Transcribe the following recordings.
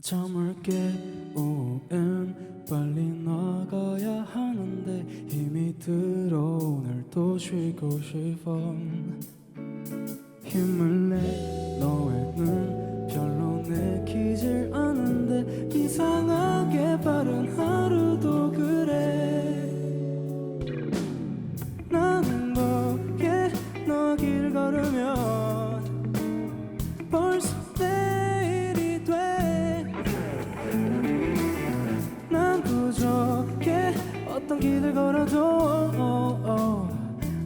잠을 깨우면 빨리 나가야 하는데 힘이 들어. 오늘도 쉬고 싶어 힘을 내. 너의 눈 별로 내키질 않은데 이상하게 빠른 하루도 그래. 나는 뭐게 너길 걸으면 벌써 어떤 길을 걸어도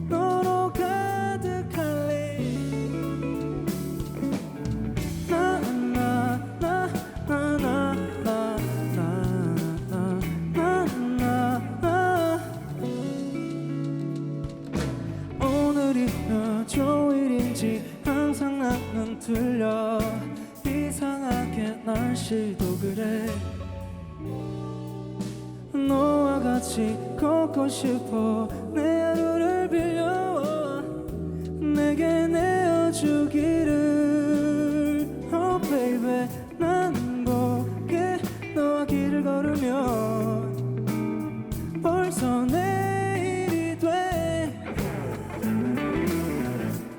너로 가득할래 나나나나나나나나나 오늘이 몇 요일인지 항상 나는 틀려 이상하게 날씨도 그래 너와 같이 걷고 싶어. 내 하루를 빌려 내게 내어주기를. Oh baby 나는 보게 너와 길을 걸으면 벌써 내일이 돼.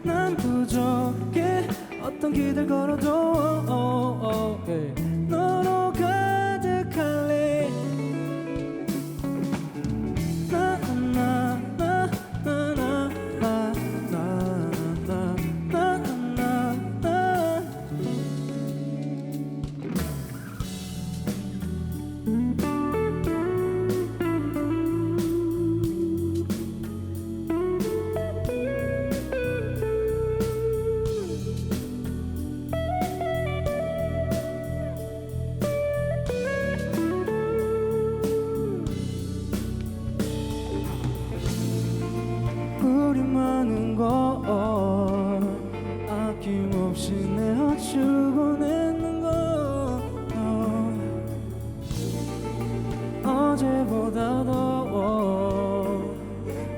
난 부족해. 어떤 길을 걸어도 너로 어제보다 더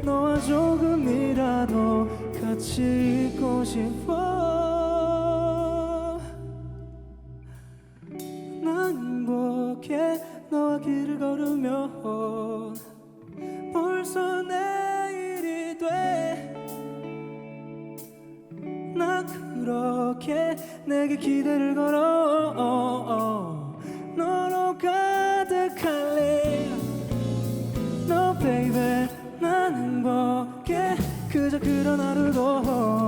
너와 조금이라도 같이 있고 싶어 난 행복해 너와 길을 걸으면 벌써 내일이 돼. 나 그렇게 내게 기대를 걸어 그런 하루도